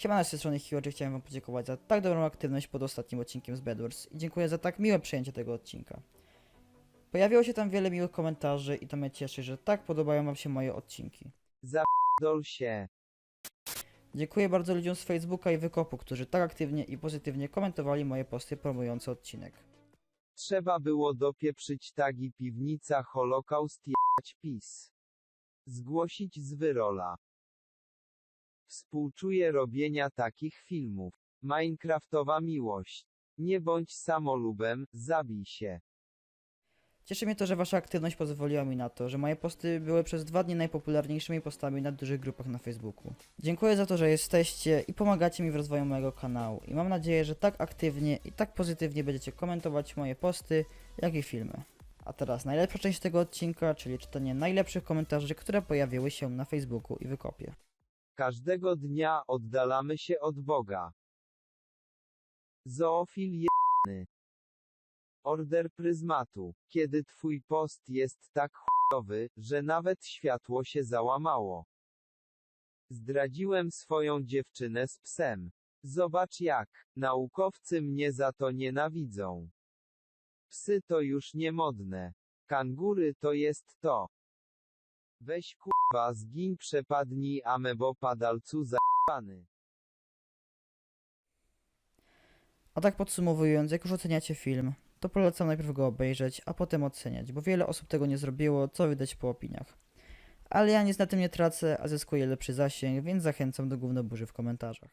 Siemano, z tej strony Hiłoczy, chciałem wam podziękować za tak dobrą aktywność pod ostatnim odcinkiem z Bedwars i dziękuję za tak miłe przyjęcie tego odcinka. Pojawiło się tam wiele miłych komentarzy i to mnie cieszy, że tak podobają wam się moje odcinki. Dol się. Dziękuję bardzo ludziom z Facebooka i Wykopu, którzy tak aktywnie i pozytywnie komentowali moje posty promujące odcinek. Trzeba było dopieprzyć tagi piwnica Holokaust jebać PiS. Zgłosić z wyrola. Współczuję robienia takich filmów. Minecraftowa miłość. Nie bądź samolubem, zabij się. Cieszy mnie to, że wasza aktywność pozwoliła mi na to, że moje posty były przez dwa dni najpopularniejszymi postami na dużych grupach na Facebooku. Dziękuję za to, że jesteście i pomagacie mi w rozwoju mojego kanału i mam nadzieję, że tak aktywnie i tak pozytywnie będziecie komentować moje posty, jak i filmy. A teraz najlepsza część tego odcinka, czyli czytanie najlepszych komentarzy, które pojawiły się na Facebooku i Wykopie. Każdego dnia oddalamy się od Boga. Zoofil jebany. Order pryzmatu. Kiedy twój post jest tak chujowy, że nawet światło się załamało. Zdradziłem swoją dziewczynę z psem. Zobacz jak. Naukowcy mnie za to nienawidzą. Psy to już niemodne. Kangury to jest to. Weź kurwa zgiń przepadnij amebo padalcu zajebany. A tak podsumowując, jak już oceniacie film, to polecam najpierw go obejrzeć, a potem oceniać, bo wiele osób tego nie zrobiło, co widać po opiniach. Ale ja nic na tym nie tracę, a zyskuję lepszy zasięg, więc zachęcam do gównoburzy w komentarzach.